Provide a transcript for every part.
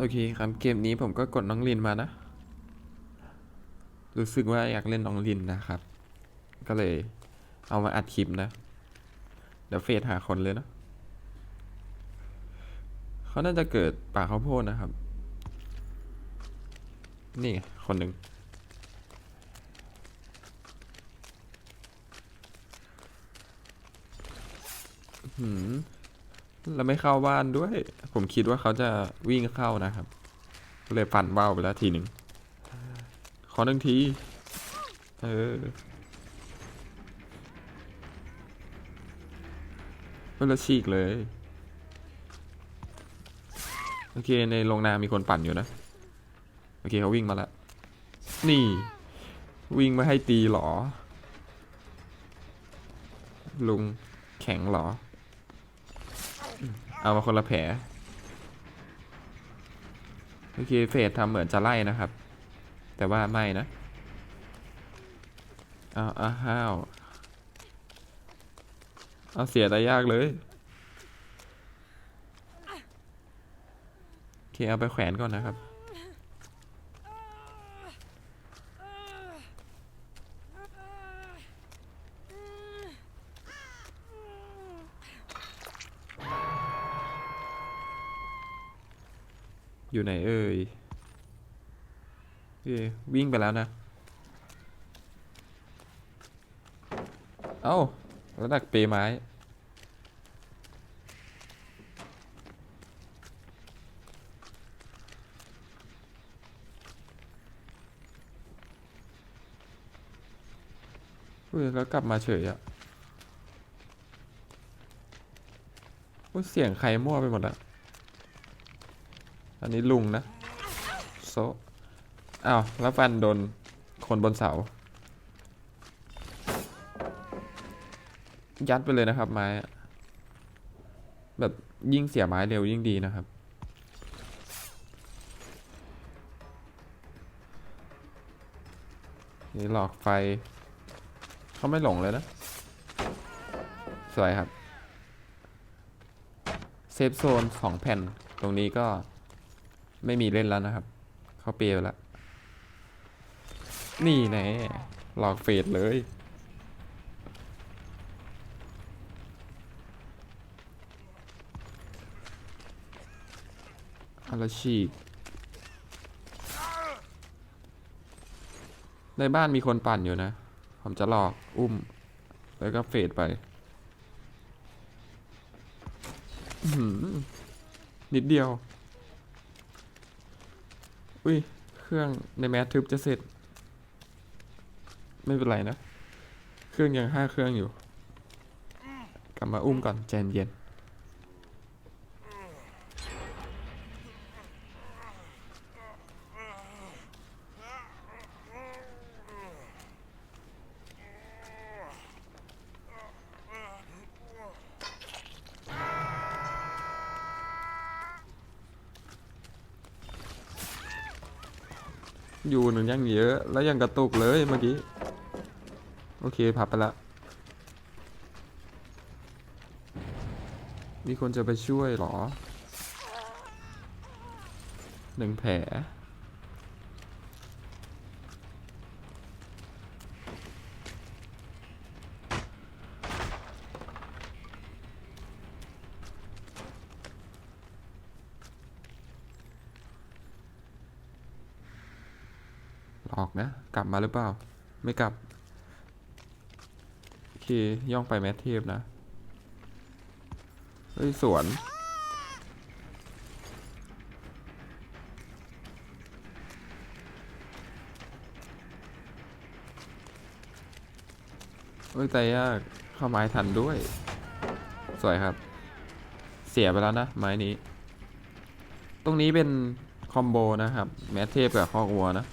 โอเคครับเกมนี้ผมก็กดน้องลินมานะ รู้สึกว่าอยากเล่นน้องลินนะครับ ก็เลยเอามาอัดคลิปนะ เดี๋ยวเฟซหาคนเลยนะเขาน่าจะเกิดป่าข้าวโพดนะครับ นี่คนหนึ่งหืมแล้วไม่เข้าบ้านด้วย ผมคิดว่าเขาจะวิ่งเข้านะครับ เลยปั่นว่าวไปแล้วทีหนึ่งขอหนึ่งที เออก็แล้วฉีกเลย โอเคในโรงนามีคนปั่นอยู่นะ โอเคเขาวิ่งมาแล้วนี่ วิ่งมาให้ตีหรอ ลุงแข็งหรอ เอามาคนละแผล โอเคเฟสทำเหมือนจะไล่นะครับ แต่ว่าไม่นะเอาอ้าวเอาเสียแต่ยากเลยโอเคเอาไปแขวนก่อนนะครับ อยู่ไหนเอ่ยวิ่งไปแล้วนะ เอ้าแล้วดักเปไม้เฮ้ยแล้วกลับมาเฉยอะอุ๊ยเสียงใครมั่วไปหมดอะ อันนี้ลุงนะโซอ้าวแล้วฟันโดนคนบนเสา ยัดไปเลยนะครับไม้แบบยิ่งเสียไม้เร็วยิ่งดีนะครับ นี่หลอกไฟ เขาไม่หลงเลยนะ สวยครับ เซฟโซนสองแผ่นตรงนี้ก็ ไม่มีเล่นแล้วนะครับ เขาเปรียวแล้ว นี่แน่หลอกเฟดเลยอาราชีกในบ้านมีคนปั่นอยู่นะ ผมจะหลอกอุ้ม แล้วก็เฟดไป นิดเดียว อุ้ย เครื่องในแมสทึบจะเสร็จ ไม่เป็นไรนะ เครื่องยังห้าเครื่องอยู่ กลับมาอุ้มก่อนใจเย็น อยู่หนึ่งยังเยอะ แล้วยังกระตุกเลยเมื่อกี้ โอเคพับไปละ มีคนจะไปช่วยเหรอ หนึ่งแผลอกนะ ก ลับมาหรือเปล่า ไม่กลับ โอเค ย่องไปแมทเทพนะ เฮ้ย สวน เฮ้ยแต่ยาก เข้าไม้ทันด้วย สวยครับ เสียไปแล้วนะ ไม้นี้ ตรงนี้เป็นคอมโบนะครับ แมทเทพกับคอกวัวนะ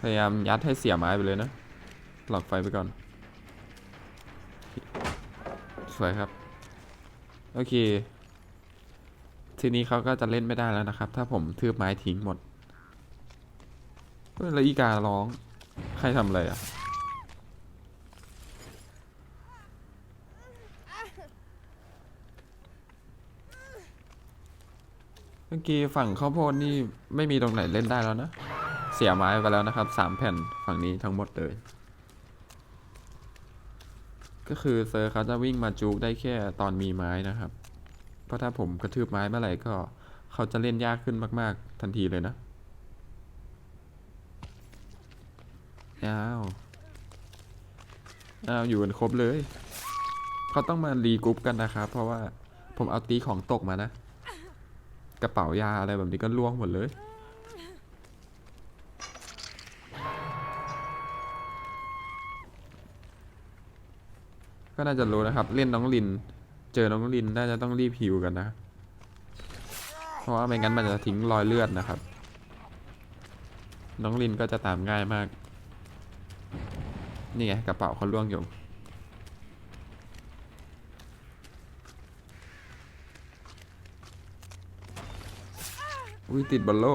พยายามยัดให้เสียไม้ไปเลยนะหลอกไฟไปก่อน สวยครับ โอเค ทีนี้เขาก็จะเล่นไม่ได้แล้วนะครับ ถ้าผมทืบไม้ทิ้งหมดเฮ้ยแล้วอีการ้อง ใครทำอะไรอะเมื่อกี้ฝั่งข้าวโพดนี่ไม่มีตรงไหนเล่นได้แล้วนะ เสียไม้ไปแล้วนะครับสามแผ่นฝั่งนี้ทั้งหมดเลย ก็คือเซอร์เขาจะวิ่งมาจูกได้แค่ตอนมีไม้นะครับ เพราะถ้าผมกระทืบไม้เมื่อไหร่ก็เขาจะเล่นยากขึ้นมาก ๆ ทันทีเลยนะอ้าวอ้าวอยู่กันครบเลย เขาต้องมารีกรุ๊ปกันนะครับ เพราะว่าผมเอาตีของตกมานะ กระเป๋ายาอะไรแบบนี้ก็ล่วงหมดเลย ก็น่าจะรู้นะครับ เล่นน้องลิน เจอน้องลินน่าจะต้องรีบฮิวกันนะ เพราะว่าไม่งั้นมันจะทิ้งรอยเลือดนะครับ น้องลินก็จะตามง่ายมาก นี่ไงกระเป๋าเขาล่วงอยู่อุ้ยติดบอลโล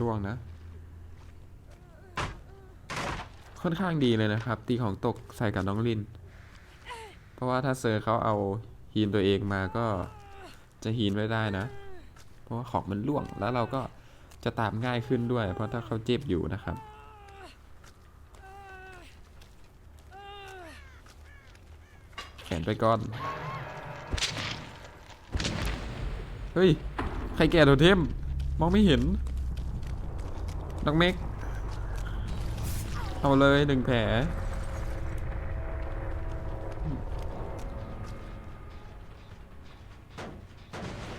ล่วงนะ ค่อนข้างดีเลยนะครับ ตีของตกใส่กับน้องลิน เพราะว่าถ้าเซอร์เขาเอาฮีนตัวเองมาก็จะฮีนไม่ได้นะ เพราะว่าของมันล่วงแล้วเราก็จะตามง่ายขึ้นด้วย เพราะถ้าเขาเจ็บอยู่นะครับแขนไปก่อน เฮ้ย ใครแก่โทเทม มองไม่เห็นน้องเมกเอาเลยหนึ่งแผล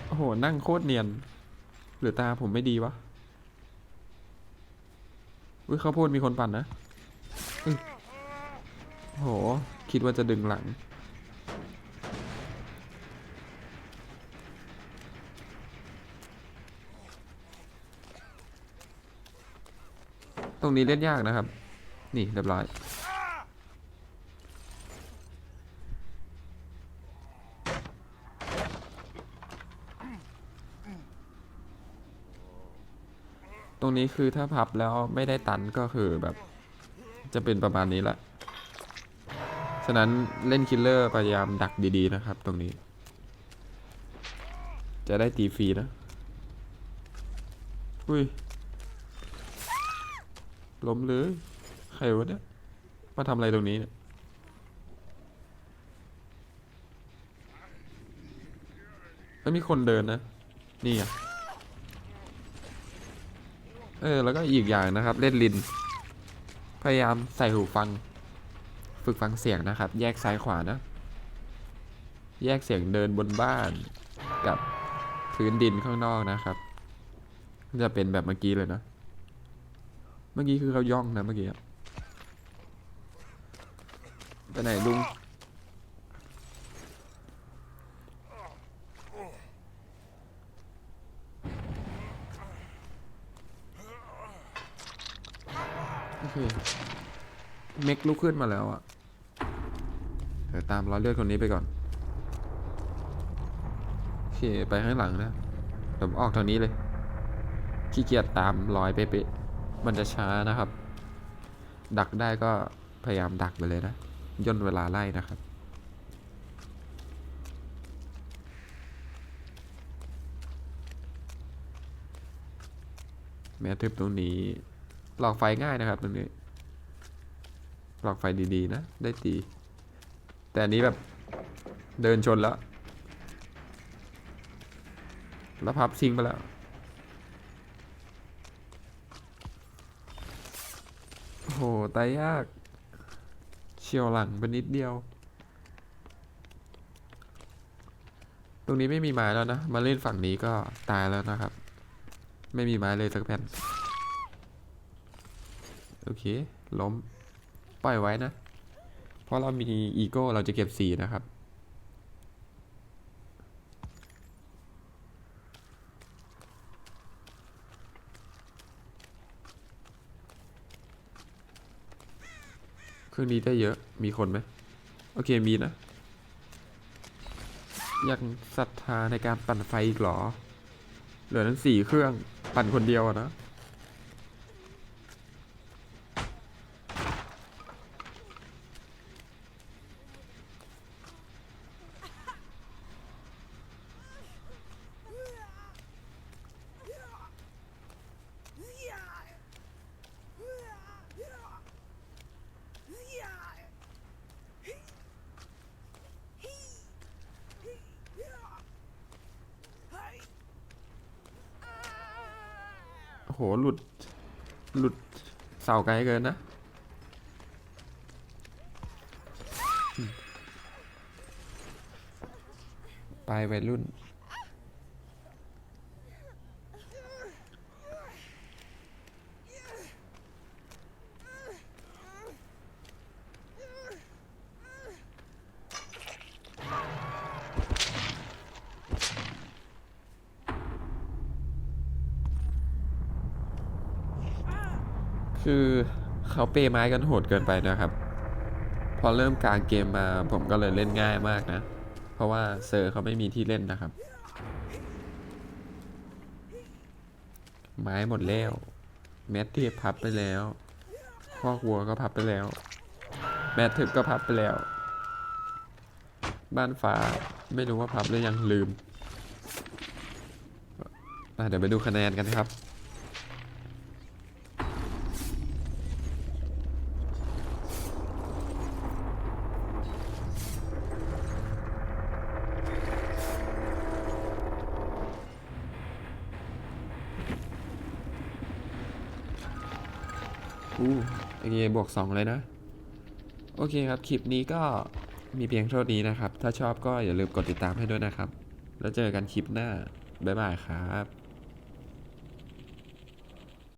โอ้โห นั่งโคตรเนียน หรือตาผมไม่ดีวะอุ้ยข้าวโพดมีคนปั่นนะโอ้โห คิดว่าจะดึงหลัง ตรงนี้เล่นยากนะครับ นี่เรียบร้อย ตรงนี้คือถ้าพับแล้วไม่ได้ตันก็คือแบบ จะเป็นประมาณนี้แหละ ฉะนั้นเล่นคิลเลอร์พยายามดักดีๆนะครับ ตรงนี้ จะได้ตีฟรีนะ อุ้ย ล้มเลย ใครวะเนี่ย มาทำอะไรตรงนี้เนี่ย แล้วมีคนเดินนะ นี่อะ เออ แล้วก็อีกอย่างนะครับ เล่นลิน พยายามใส่หูฟัง ฝึกฟังเสียงนะครับ แยกซ้ายขวานะ แยกเสียงเดินบนบ้านกับพื้นดินข้างนอกนะครับ จะเป็นแบบเมื่อกี้เลยนะ เมื่อกี้คือเขาย่องนะเมื่อกี้ไปไหนลุงโอเคเมกลุกขึ้นมาแล้วอะเดี๋ยวตามรอยเลือดคนนี้ไปก่อนโอเคไปข้างหลังนะผมออกทางนี้เลยขี้เกียจตามรอยเป๊ะ มันจะช้านะครับ ดักได้ก็พยายามดักไปเลยนะ ย่นเวลาไล่นะครับ แม้ทึบตรงนี้หลอกไฟง่ายนะครับตรงนี้หลอกไฟดีๆนะ ได้ตี แต่อันนี้แบบเดินชนแล้ว แล้วพับทิ้งไปแล้ว โห ตายยาก เฉียวหลังไปนิดเดียว ตรงนี้ไม่มีไม้แล้วนะ มาเล่นฝั่งนี้ก็ตายแล้วนะครับ ไม่มีไม้เลยสักแผ่น โอเค ล้ม ปล่อยไว้นะ เพราะเรามีอีโก้เราจะเก็บสีนะครับ เครื่องนี้ได้เยอะ มีคนไหม โอเค มีนะ ยังศรัทธาในการปั่นไฟอีกหรอ เหลือทั้งสี่เครื่องปั่นคนเดียวอะนะ โหหลุด หลุดเสาไกลเกินนะ ไปวัยรุ่น คือเขาเปย์ไม้กันโหดเกินไปนะครับ พอเริ่มกลางเกมมาผมก็เลยเล่นง่ายมากนะ เพราะว่าเซอร์เขาไม่มีที่เล่นนะครับ ไม้หมดแล้ว แมทเทปพับไปแล้วคอกวัวก็พับไปแล้ว แมทเทปก็พับไปแล้ว บ้านฟ้าไม่รู้ว่าพับหรือยังลืมเดี๋ยวไปดูคะแนนกันครับ อู้โอเคบวก 2 เลยนะ โอเคครับ คลิปนี้ก็มีเพียงเท่านี้นะครับ ถ้าชอบก็อย่าลืมกดติดตามให้ด้วยนะครับ แล้วเจอกันคลิปหน้า บ๊ายบายครับ